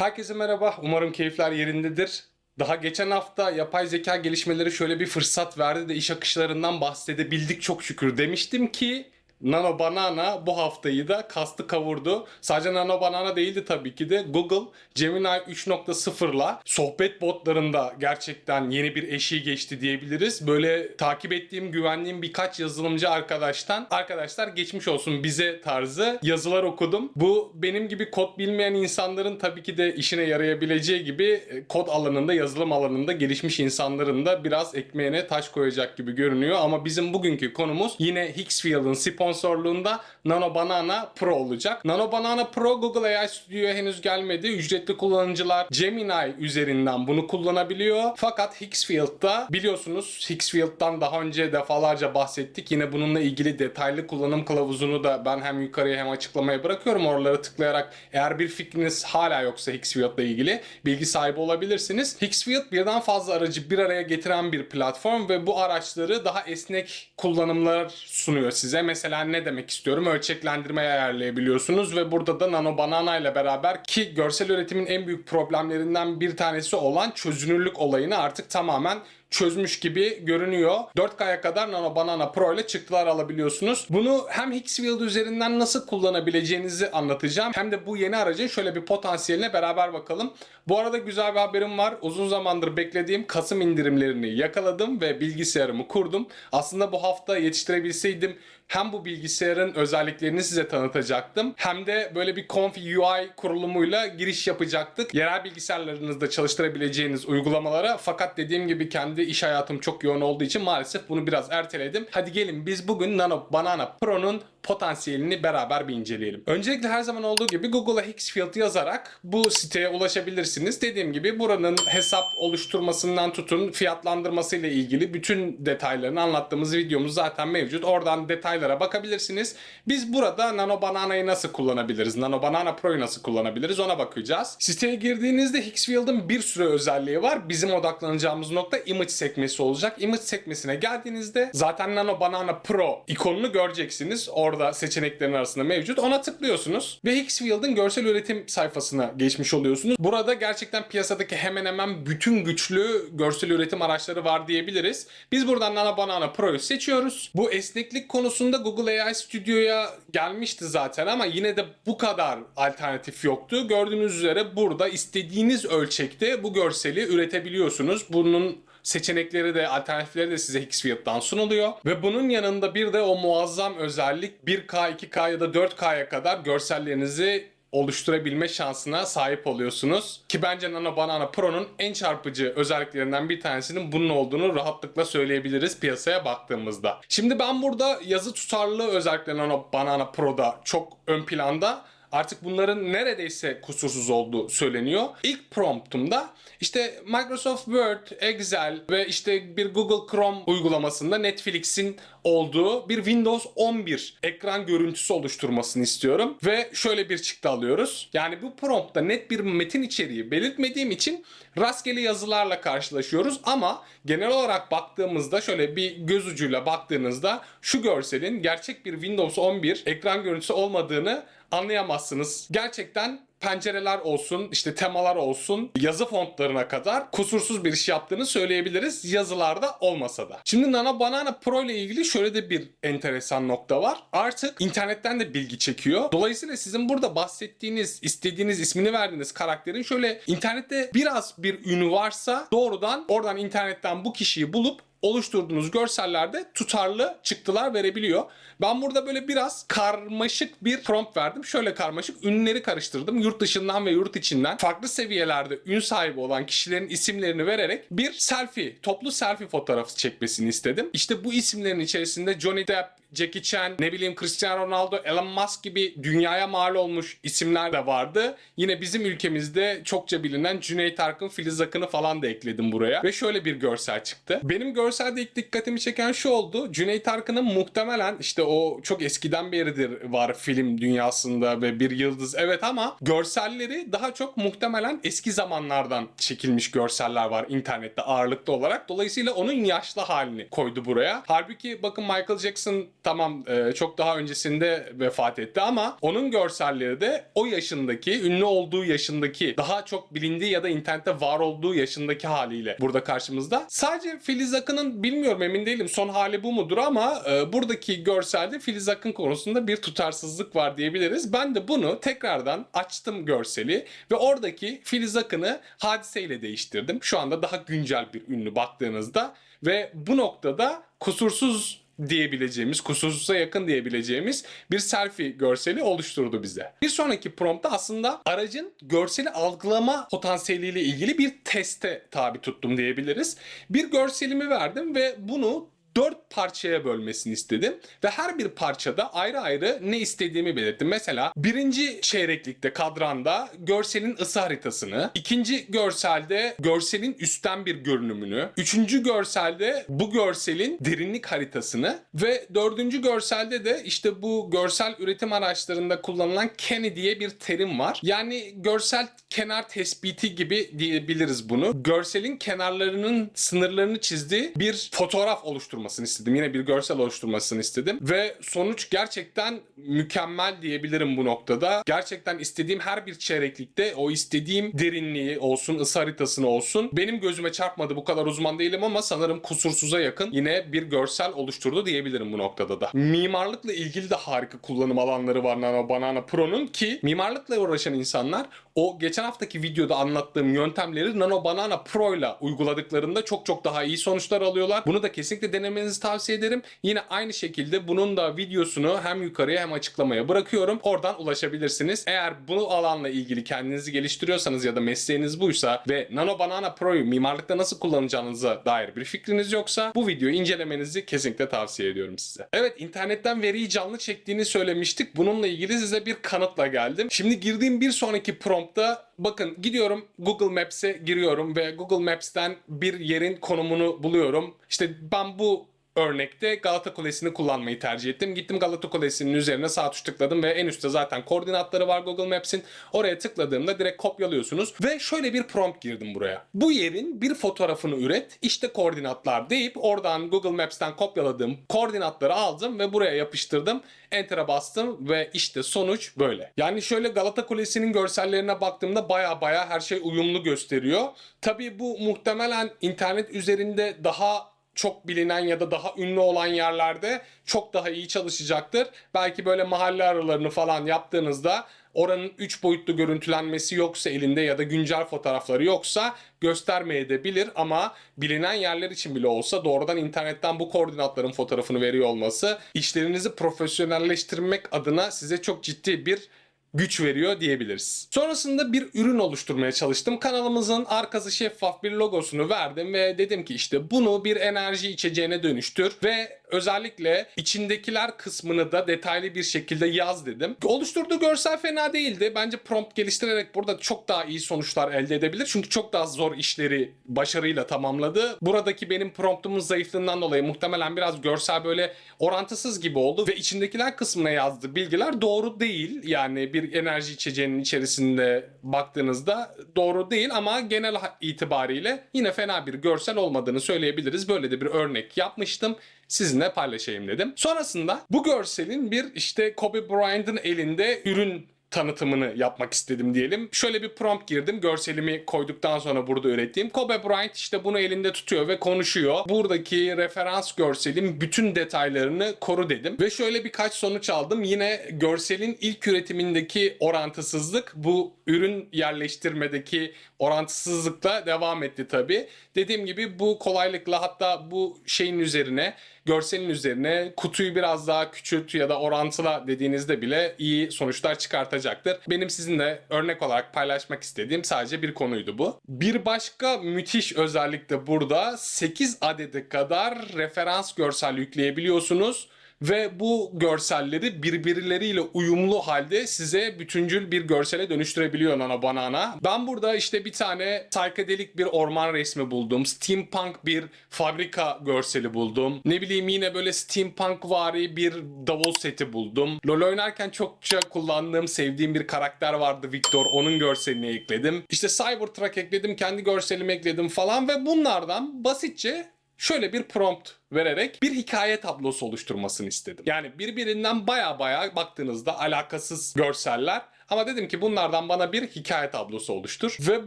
Herkese merhaba. Umarım keyifler yerindedir. Daha geçen hafta yapay zeka gelişmeleri şöyle bir fırsat verdi de iş akışlarından bahsedebildik çok şükür. Demiştim ki Nano Banana bu haftayı da kastı kavurdu. Sadece Nano Banana değildi tabii ki de Google Gemini 3.0'la sohbet botlarında gerçekten yeni bir eşiği geçti diyebiliriz. Böyle takip ettiğim, güvendiğim birkaç yazılımcı arkadaştan arkadaşlar geçmiş olsun bize tarzı yazılar okudum. Bu benim gibi kod bilmeyen insanların tabii ki de işine yarayabileceği gibi e, kod alanında, yazılım alanında gelişmiş insanların da biraz ekmeğine taş koyacak gibi görünüyor. Ama bizim bugünkü konumuz yine Higgsfield'ın sponsorluğunda Nano Banana Pro olacak. Nano Banana Pro Google AI Studio'ya henüz gelmedi. Ücretli kullanıcılar Gemini üzerinden bunu kullanabiliyor. Fakat Higgsfield'da biliyorsunuz Higgsfield'dan daha önce defalarca bahsettik. Yine bununla ilgili detaylı kullanım kılavuzunu da ben hem yukarıya hem açıklamaya bırakıyorum. Oralara tıklayarak eğer bir fikriniz hala yoksa Higgsfield'la ilgili bilgi sahibi olabilirsiniz. Higgsfield birden fazla aracı bir araya getiren bir platform ve bu araçları daha esnek kullanımlar sunuyor size. Mesela ne demek istiyorum? Ölçeklendirmeyi ayarlayabiliyorsunuz ve burada da Nano Banana ile beraber ki görsel üretimin en büyük problemlerinden bir tanesi olan çözünürlük olayını artık tamamen çözmüş gibi görünüyor. 4K'ya kadar Nano Banana Pro ile çıktılar alabiliyorsunuz. Bunu hem Higgsfield üzerinden nasıl kullanabileceğinizi anlatacağım. Hem de bu yeni aracın şöyle bir potansiyeline beraber bakalım. Bu arada güzel bir haberim var. Uzun zamandır beklediğim Kasım indirimlerini yakaladım ve bilgisayarımı kurdum. Aslında bu hafta yetiştirebilseydim hem bu bilgisayarın özelliklerini size tanıtacaktım hem de böyle bir Conf UI kurulumuyla giriş yapacaktık. Yerel bilgisayarlarınızda çalıştırabileceğiniz uygulamalara fakat dediğim gibi kendi iş hayatım çok yoğun olduğu için maalesef bunu biraz erteledim. Hadi gelin biz bugün Nano Banana Pro'nun potansiyelini beraber bir inceleyelim. Öncelikle her zaman olduğu gibi Google'a Higgsfield yazarak bu siteye ulaşabilirsiniz. Dediğim gibi buranın hesap oluşturmasından tutun fiyatlandırması ile ilgili bütün detaylarını anlattığımız videomuz zaten mevcut. Oradan detaylara bakabilirsiniz. Biz burada Nano Banana'yı nasıl kullanabiliriz? Nano Banana Pro'yu nasıl kullanabiliriz? Ona bakacağız. Siteye girdiğinizde Higgsfield'ın bir sürü özelliği var. Bizim odaklanacağımız nokta image sekmesi olacak. Image sekmesine geldiğinizde zaten Nano Banana Pro ikonunu göreceksiniz. Orada seçeneklerin arasında mevcut. Ona tıklıyorsunuz ve Higgsfield'ın görsel üretim sayfasına geçmiş oluyorsunuz. Burada gerçekten piyasadaki hemen hemen bütün güçlü görsel üretim araçları var diyebiliriz. Biz buradan Nano Banana Pro'yu seçiyoruz. Bu esneklik konusunda Google AI Studio'ya gelmişti zaten ama yine de bu kadar alternatif yoktu. Gördüğünüz üzere burada istediğiniz ölçekte bu görseli üretebiliyorsunuz. Bunun seçenekleri de alternatifleri de size Higgsfield'dan sunuluyor. Ve bunun yanında bir de o muazzam özellik 1K, 2K ya da 4K'ya kadar görsellerinizi oluşturabilme şansına sahip oluyorsunuz. Ki bence Nano Banana Pro'nun en çarpıcı özelliklerinden bir tanesinin bunun olduğunu rahatlıkla söyleyebiliriz piyasaya baktığımızda. Şimdi ben burada yazı tutarlılığı özellikle Nano Banana Pro'da çok ön planda. Artık bunların neredeyse kusursuz olduğu söyleniyor. İlk promptumda işte Microsoft Word, Excel ve işte bir Google Chrome uygulamasında Netflix'in olduğu bir Windows 11 ekran görüntüsü oluşturmasını istiyorum. Ve şöyle bir çıktı alıyoruz. Yani bu promptta net bir metin içeriği belirtmediğim için rastgele yazılarla karşılaşıyoruz ama genel olarak baktığımızda şöyle bir göz ucuyla baktığınızda şu görselin gerçek bir Windows 11 ekran görüntüsü olmadığını anlayamazsınız. Gerçekten pencereler olsun, işte temalar olsun, yazı fontlarına kadar kusursuz bir iş yaptığını söyleyebiliriz yazılarda olmasa da. Şimdi Nano Banana Pro ile ilgili şöyle de bir enteresan nokta var. Artık internetten de bilgi çekiyor. Dolayısıyla sizin burada bahsettiğiniz, istediğiniz, ismini verdiğiniz karakterin şöyle internette biraz bir ünü varsa doğrudan oradan internetten bu kişiyi bulup oluşturduğunuz görsellerde tutarlı çıktılar verebiliyor. Ben burada böyle biraz karmaşık bir prompt verdim. Şöyle karmaşık ünleri karıştırdım. Yurt dışından ve yurt içinden farklı seviyelerde ün sahibi olan kişilerin isimlerini vererek bir selfie, toplu selfie fotoğrafı çekmesini istedim. İşte bu isimlerin içerisinde Johnny Depp, Jackie Chan, ne bileyim Cristiano Ronaldo, Elon Musk gibi dünyaya mal olmuş isimler de vardı. Yine bizim ülkemizde çokça bilinen Cüneyt Arkın, Filiz Akın'ı falan da ekledim buraya. Ve şöyle bir görsel çıktı. Benim görselde ilk dikkatimi çeken şu oldu. Cüneyt Arkın'ın muhtemelen işte o çok eskiden beridir var film dünyasında ve bir yıldız evet ama görselleri daha çok muhtemelen eski zamanlardan çekilmiş görseller var internette ağırlıklı olarak. Dolayısıyla onun yaşlı halini koydu buraya. Halbuki bakın Michael Jackson tamam e, çok daha öncesinde vefat etti ama onun görselleri de o yaşındaki, ünlü olduğu yaşındaki, daha çok bilindiği ya da internette var olduğu yaşındaki haliyle burada karşımızda. Sadece Filiz Akın'ın bilmiyorum emin değilim son hali bu mudur ama e, buradaki görselde Filiz Akın konusunda bir tutarsızlık var diyebiliriz. Ben de bunu tekrardan açtım görseli ve oradaki Filiz Akın'ı hadiseyle değiştirdim. Şu anda daha güncel bir ünlü baktığınızda ve bu noktada kusursuz diyebileceğimiz, kusursuza yakın diyebileceğimiz bir selfie görseli oluşturdu bize. Bir sonraki promptta aslında aracın görseli algılama potansiyeliyle ilgili bir teste tabi tuttum diyebiliriz. Bir görselimi verdim ve bunu dört parçaya bölmesini istedim. Ve her bir parçada ayrı ayrı ne istediğimi belirttim. Mesela birinci çeyreklikte kadranda görselin ısı haritasını, ikinci görselde görselin üstten bir görünümünü, üçüncü görselde bu görselin derinlik haritasını ve dördüncü görselde de işte bu görsel üretim araçlarında kullanılan Kenny diye bir terim var. Yani görsel kenar tespiti gibi diyebiliriz bunu. Görselin kenarlarının sınırlarını çizdiği bir fotoğraf oluşturmasını istedim. Yine bir görsel oluşturmasını istedim. Ve sonuç gerçekten mükemmel diyebilirim bu noktada. Gerçekten istediğim her bir çeyreklikte o istediğim derinliği olsun, ısı haritasını olsun. Benim gözüme çarpmadı bu kadar uzman değilim ama sanırım kusursuza yakın yine bir görsel oluşturdu diyebilirim bu noktada da. Mimarlıkla ilgili de harika kullanım alanları var Nano Banana Pro'nun ki mimarlıkla uğraşan insanlar o geçen haftaki videoda anlattığım yöntemleri Nano Banana Pro ile uyguladıklarında çok çok daha iyi sonuçlar alıyorlar. Bunu da kesinlikle denemenizi tavsiye ederim. Yine aynı şekilde bunun da videosunu hem yukarıya hem açıklamaya bırakıyorum. Oradan ulaşabilirsiniz. Eğer bu alanla ilgili kendinizi geliştiriyorsanız ya da mesleğiniz buysa ve Nano Banana Pro'yu mimarlıkta nasıl kullanacağınıza dair bir fikriniz yoksa bu videoyu incelemenizi kesinlikle tavsiye ediyorum size. Evet internetten veriyi canlı çektiğini söylemiştik. Bununla ilgili size bir kanıtla geldim. Şimdi girdiğim bir sonraki promptta bakın gidiyorum Google Maps'e giriyorum ve Google Maps'ten bir yerin konumunu buluyorum. İşte ben bu örnekte Galata Kulesi'ni kullanmayı tercih ettim. Gittim Galata Kulesi'nin üzerine sağ tuş tıkladım ve en üstte zaten koordinatları var Google Maps'in. Oraya tıkladığımda direkt kopyalıyorsunuz ve şöyle bir prompt girdim buraya. Bu yerin bir fotoğrafını üret, işte koordinatlar deyip oradan Google Maps'ten kopyaladığım koordinatları aldım ve buraya yapıştırdım. Enter'a bastım ve işte sonuç böyle. Yani şöyle Galata Kulesi'nin görsellerine baktığımda baya baya her şey uyumlu gösteriyor. Tabii bu muhtemelen internet üzerinde daha çok bilinen ya da daha ünlü olan yerlerde çok daha iyi çalışacaktır. Belki böyle mahalle aralarını falan yaptığınızda oranın 3 boyutlu görüntülenmesi yoksa elinde ya da güncel fotoğrafları yoksa göstermeyebilir ama bilinen yerler için bile olsa doğrudan internetten bu koordinatların fotoğrafını veriyor olması işlerinizi profesyonelleştirmek adına size çok ciddi bir güç veriyor diyebiliriz. Sonrasında bir ürün oluşturmaya çalıştım. Kanalımızın arkası şeffaf bir logosunu verdim ve dedim ki işte bunu bir enerji içeceğine dönüştür ve özellikle içindekiler kısmını da detaylı bir şekilde yaz dedim. Oluşturduğu görsel fena değildi. Bence prompt geliştirerek burada çok daha iyi sonuçlar elde edebilir. Çünkü çok daha zor işleri başarıyla tamamladı. Buradaki benim promptumun zayıflığından dolayı muhtemelen biraz görsel böyle orantısız gibi oldu ve içindekiler kısmına yazdığı bilgiler doğru değil. Yani bir enerji içeceğinin içerisinde baktığınızda doğru değil ama genel itibariyle yine fena bir görsel olmadığını söyleyebiliriz. Böyle de bir örnek yapmıştım sizinle paylaşayım dedim. Sonrasında bu görselin bir işte Kobe Bryant'ın elinde ürün tanıtımını yapmak istedim diyelim. Şöyle bir prompt girdim. Görselimi koyduktan sonra burada ürettiğim. Kobe Bryant işte bunu elinde tutuyor ve konuşuyor. Buradaki referans görselin bütün detaylarını koru dedim. Ve şöyle birkaç sonuç aldım. Yine görselin ilk üretimindeki orantısızlık bu ürün yerleştirmedeki orantısızlıkla devam etti tabii. Dediğim gibi bu kolaylıkla hatta bu şeyin üzerine görselin üzerine kutuyu biraz daha küçült ya da orantıla dediğinizde bile iyi sonuçlar çıkartacaktır. Benim sizinle örnek olarak paylaşmak istediğim sadece bir konuydu bu. Bir başka müthiş özellik de burada 8 adede kadar referans görsel yükleyebiliyorsunuz ve bu görselleri birbirleriyle uyumlu halde size bütüncül bir görsele dönüştürebiliyor Nano Banana. Ben burada işte bir tane psychedelic bir orman resmi buldum. Steampunk bir fabrika görseli buldum. Ne bileyim yine böyle steampunk vari bir davul seti buldum. LoL oynarken çokça kullandığım, sevdiğim bir karakter vardı Victor. Onun görselini ekledim. İşte Cybertruck ekledim, kendi görselimi ekledim falan ve bunlardan basitçe şöyle bir prompt vererek bir hikaye tablosu oluşturmasını istedim. Yani birbirinden baya baya baktığınızda alakasız görseller ama dedim ki bunlardan bana bir hikaye tablosu oluştur. Ve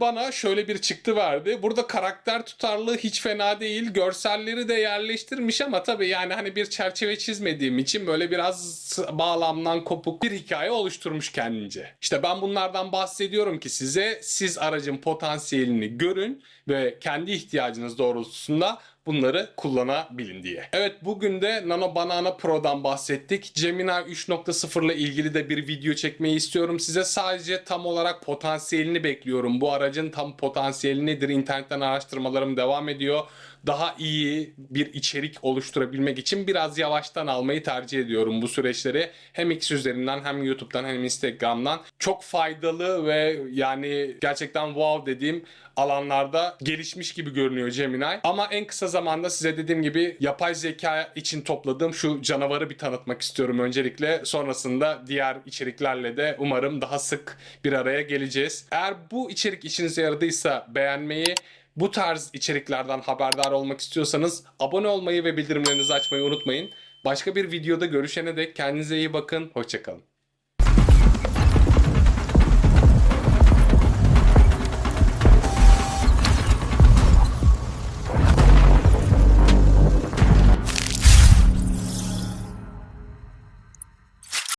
bana şöyle bir çıktı verdi. Burada karakter tutarlığı hiç fena değil. Görselleri de yerleştirmiş ama tabii yani hani bir çerçeve çizmediğim için böyle biraz bağlamdan kopuk bir hikaye oluşturmuş kendince. İşte ben bunlardan bahsediyorum ki size siz aracın potansiyelini görün ve kendi ihtiyacınız doğrultusunda bunları kullanabilin diye. Evet bugün de Nano Banana Pro'dan bahsettik. Gemini 3.0 ile ilgili de bir video çekmeyi istiyorum. Size sadece tam olarak potansiyelini bekliyorum. Bu aracın tam potansiyeli nedir? İnternetten araştırmalarım devam ediyor. Daha iyi bir içerik oluşturabilmek için biraz yavaştan almayı tercih ediyorum bu süreçleri. Hem X üzerinden hem YouTube'dan hem Instagram'dan. Çok faydalı ve yani gerçekten wow dediğim alanlarda gelişmiş gibi görünüyor Gemini. Ama en kısa zamanda size dediğim gibi yapay zeka için topladığım şu canavarı bir tanıtmak istiyorum öncelikle. Sonrasında diğer içeriklerle de umarım daha sık bir araya geleceğiz. Eğer bu içerik işinize yaradıysa beğenmeyi, bu tarz içeriklerden haberdar olmak istiyorsanız abone olmayı ve bildirimlerinizi açmayı unutmayın. Başka bir videoda görüşene dek kendinize iyi bakın. Hoşçakalın.